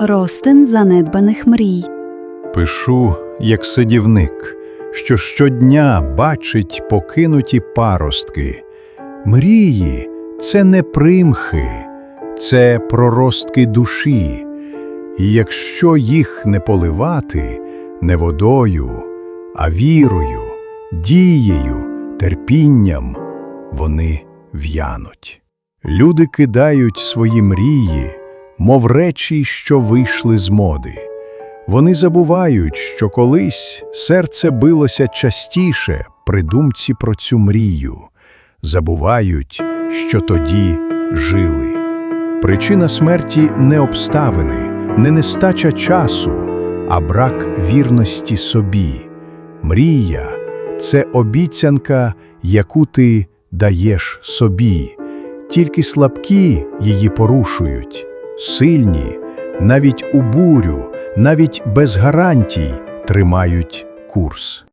Ростин занедбаних мрій. Пишу, як садівник, що щодня бачить покинуті паростки. Мрії це не примхи, це проростки душі. І якщо їх не поливати не водою, а вірою, дією, терпінням, вони в'януть. Люди кидають свої мрії, мов речі, що вийшли з моди. Вони забувають, що колись серце билося частіше при думці про цю мрію, забувають, що тоді жили. Причина смерті не обставини, не нестача часу, а брак вірності собі. Мрія це обіцянка, яку ти даєш собі. Тільки слабкі її порушують, сильні, навіть у бурю, навіть без гарантій тримають курс.